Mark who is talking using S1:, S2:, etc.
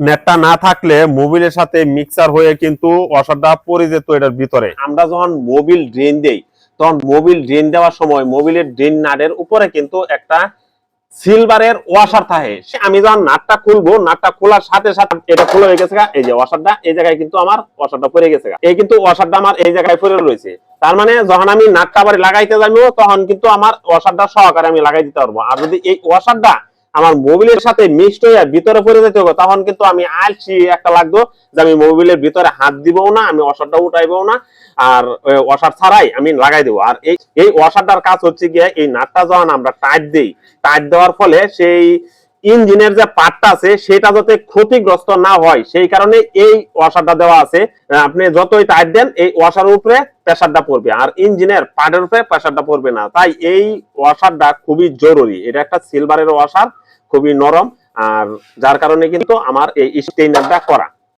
S1: নেটটা না থাকলে মোবিলের সাথে মিক্সার হয়ে কিন্তু ওয়াশারটা পড়ে যেত এটার ভিতরে। আমরা যখন মোবিল ড্রেন দেই, তখন মোবিল ড্রেন দেওয়ার সময় মোবিলের ড্রেন নাটের উপরে কিন্তু একটা সিলভারের ওয়াশার থাকে। আমি যখন নাটটা খুলবো, নাটটা খোলার সাথে সাথে এটা খুলে হয়ে গেছে এই যে ওয়াশারটা, এই জায়গায় কিন্তু আমার ওয়াশারটা পড়ে গেছে এই কিন্তু ওয়াশারটা আমার এই জায়গায় পড়ে রয়েছে। তার মানে যখন আমি নাটটা আবার লাগাইতে যাব তখন কিন্তু আমার ওয়াশারটা সহকারে আমি লাগাই দিতে পারব। আর যদি এই ওয়াশারটা আমার মোবিলের সাথে মিক্সড হয়ে ভিতরে পড়ে যেতে হবে, তখন কিন্তু আমি আলসি একটা লাগতো যে আমি মোবিলের ভিতরে হাত দিবও না, আমি অসারটা উঠাইবও না, আর অসার ছাড়াই আমি লাগাই দেবো। আর এই এই অসারটার কাজ হচ্ছে গিয়ে এই নাটটা যখন আমরা টাইট দিই। টাইট দেওয়ার ফলে সেই ইঞ্জিনের যে পার্টটা আছে, সেটা যাতে ক্ষতিগ্রস্ত না হয়, সেই কারণে এই ওয়াশারটা দেওয়া আছে। আপনি যতই টাইট দেন, এই ওয়াশার উপরে প্রেশারটা পড়বে। আর ইঞ্জিনের পার্টের উপরে প্রেশারটা পড়বে না। তাই এই ওয়াশারটা খুবই জরুরি। এটা একটা সিলভারের ওয়াশার খুবই নরম। আর যার কারণে কিন্তু আমার এই স্টেইনারটা করা।